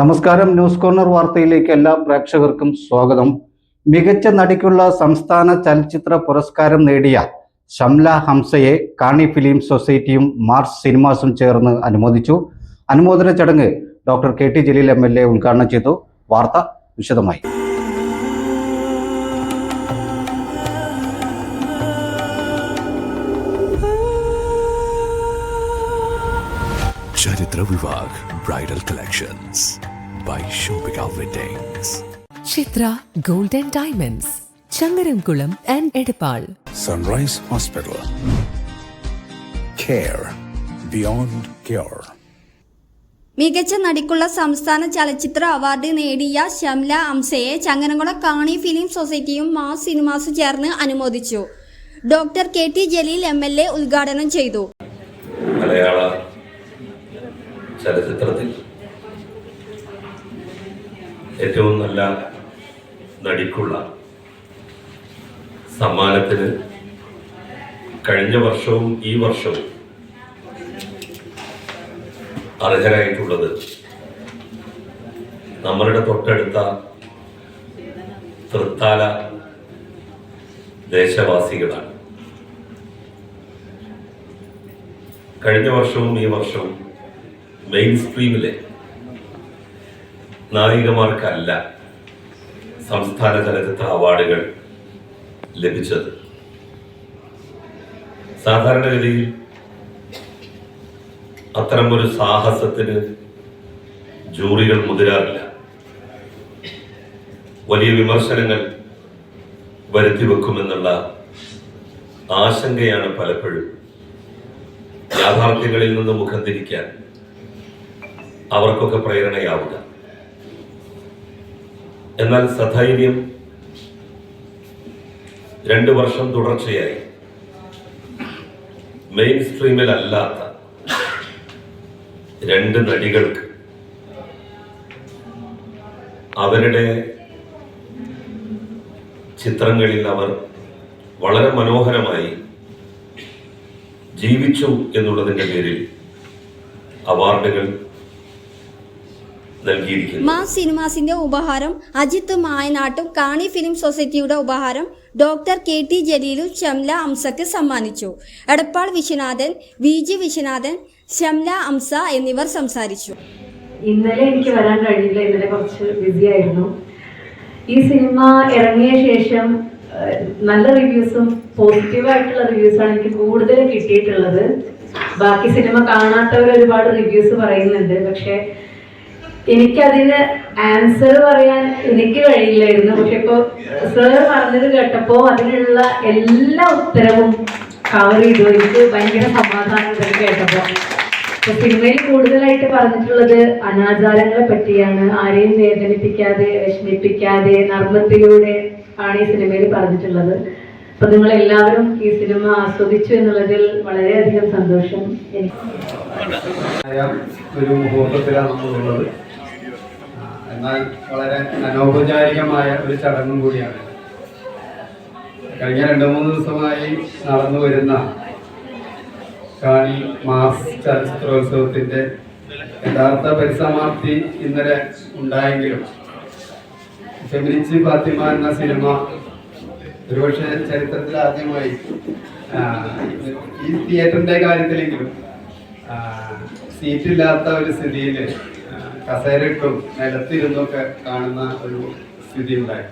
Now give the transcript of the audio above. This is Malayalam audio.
നമസ്കാരം ന്യൂസ് കോർണർ വാർത്തയിലേക്ക് എല്ലാ പ്രേക്ഷകർക്കും സ്വാഗതം. മികച്ച നടിക്കുള്ള സംസ്ഥാന ചലച്ചിത്ര പുരസ്കാരം നേടിയ ഷംല ഹംസയെ കാണി ഫിലിം സൊസൈറ്റിയും മാർസ് സിനിമാസും ചേർന്ന് അനുമോദിച്ചു. അനുമോദന ചടങ്ങ് doctor K T Jaleel M L A ഉദ്ഘാടനം ചെയ്തു. വാർത്ത വിശദമായി. Charithra Vivah bridal collections. By Shopika Weddings. Chithra golden diamonds Changaramkulam and Edappal sunrise hospital care beyond cure മികച്ച നടിക്കുള്ള സംസ്ഥാന ചലച്ചിത്ര അവാർഡ് നേടിയ ഷംല അംസയെ ചങ്ങനകുളം കാണി ഫിലിം സൊസൈറ്റിയും മാസ് സിനിമാസും ചേർന്ന് അനുമോദിച്ചു. Doctor K T Jaleel M L A ഉദ്ഘാടനം ചെയ്തു. മലയാള ചലച്ചിത്രത്തിൽ ഏറ്റവും നല്ല നടിക്കുള്ള സമ്മാനത്തിന് കഴിഞ്ഞ വർഷവും ഈ വർഷവും അർഹരായിട്ടുള്ളത് നമ്മളുടെ തൊട്ടടുത്ത തൃത്താല ദേശവാസികളാണ്. കഴിഞ്ഞ വർഷവും ഈ വർഷവും മെയിൻ സ്ട്രീമിലെ നായികമാർക്കല്ല സംസ്ഥാന ചലച്ചിത്ര അവാർഡുകൾ ലഭിച്ചത്. സാധാരണഗതിയിൽ അത്തരമൊരു സാഹസത്തിന് ജൂറികൾ മുതിരാറില്ല. വലിയ വിമർശനങ്ങൾ വരുത്തി വെക്കുമെന്നുള്ള ആശങ്കയാണ് പലപ്പോഴും യാഥാർത്ഥ്യങ്ങളിൽ നിന്ന് മുഖം തിരിക്കാൻ അവർക്കൊക്കെ പ്രേരണയാവുക. എന്നാൽ സധൈര്യം രണ്ട് വർഷം തുടർച്ചയായി. മെയിൻ സ്ട്രീമിലല്ലാത്ത രണ്ട് നടികൾക്ക് അവരുടെ ചിത്രങ്ങളിൽ അവർ വളരെ മനോഹരമായി ജീവിച്ചു എന്നുള്ളതിന്റെ പേരിൽ അവാർഡുകൾ നൽകിയിരിക്കുന്നു. മാസ് സിനിമാസിന്റെ ഉപഹാരം അജിത്ത് മായനാട്ടും കാണി ഫിലിം സൊസൈറ്റിയുടെ ഉപഹാരം ഡോക്ടർ കെ ടി ജലീലും ഷംല അംസക്ക് സമ്മാനിച്ചു. എടപ്പാൾ വിശ്വനാഥൻ വി ജി വിശ്വനാഥൻ ഷംല അംസ എന്നിവർ സംസാരിച്ചു. ഇന്നലെ എനിക്ക് വരാൻ കഴിയില്ല ഇന്നലെ കുറച്ച് ബിസി ആയിരുന്നു. ഈ സിനിമ ഇറങ്ങിയ ശേഷം നല്ല റിവ്യൂസും പോസിറ്റീവായിട്ടുള്ള റിവ്യൂസാണ് എനിക്ക് കൂടുതൽ കിട്ടിയിട്ടുള്ളത്. ബാക്കി സിനിമ കാണാത്തവർ ഒരുപാട് റിവ്യൂസ് പറയുന്നുണ്ട്. പക്ഷെ എനിക്കതിന് ആൻസർ പറയാൻ എനിക്ക് കഴിയില്ലായിരുന്നു. പക്ഷെ ഇപ്പൊ സാർ പറഞ്ഞത് കേട്ടപ്പോ അതിനുള്ള എല്ലാ ഉത്തരവും കവർ ചെയ്തു എനിക്ക് ഭയങ്കര സമാധാനം ഇതൊക്കെ കേട്ടപ്പോ. സിനിമയിൽ കൂടുതലായിട്ട് പറഞ്ഞിട്ടുള്ളത് അനാചാരങ്ങളെ പറ്റിയാണ്. ആരെയും വേദനിപ്പിക്കാതെ വിഷമിപ്പിക്കാതെ നർമ്മത്തിലൂടെ ആണ് ഈ സിനിമയിൽ പറഞ്ഞിട്ടുള്ളത്. അപ്പൊ നിങ്ങൾ എല്ലാവരും ഈ സിനിമ ആസ്വദിച്ചു എന്നുള്ളതിൽ വളരെയധികം സന്തോഷം. എനിക്ക് ഒരു മുഹൂർത്തത്തിലാണ് നമ്മളുള്ളത് എന്നാൽ വളരെ അനൗപചാരികമായ ഒരു ചടങ്ങും കൂടിയാണ്. കഴിഞ്ഞ രണ്ട് മൂന്ന് ദിവസമായി നടന്നു വരുന്ന കാണി മാസ് ചലച്ചിത്രോത്സവത്തിന്റെ യഥാർത്ഥ പരിസമാപ്തി ഇന്നലെ ഉണ്ടായെങ്കിലും ഫെമിനിച്ച് ഫാത്തിമ എന്ന സിനിമ ഒരുപക്ഷെ ചരിത്രത്തിൽ ആദ്യമായി ഈ തിയേറ്ററിന്റെ കാര്യത്തിലെങ്കിലും സീറ്റില്ലാത്ത ഒരു സ്ഥിതിയിൽ കസേരയിട്ടും നിലത്തിരുന്നൊക്കെ കാണുന്ന ഒരു സ്ഥിതി ഉണ്ടായി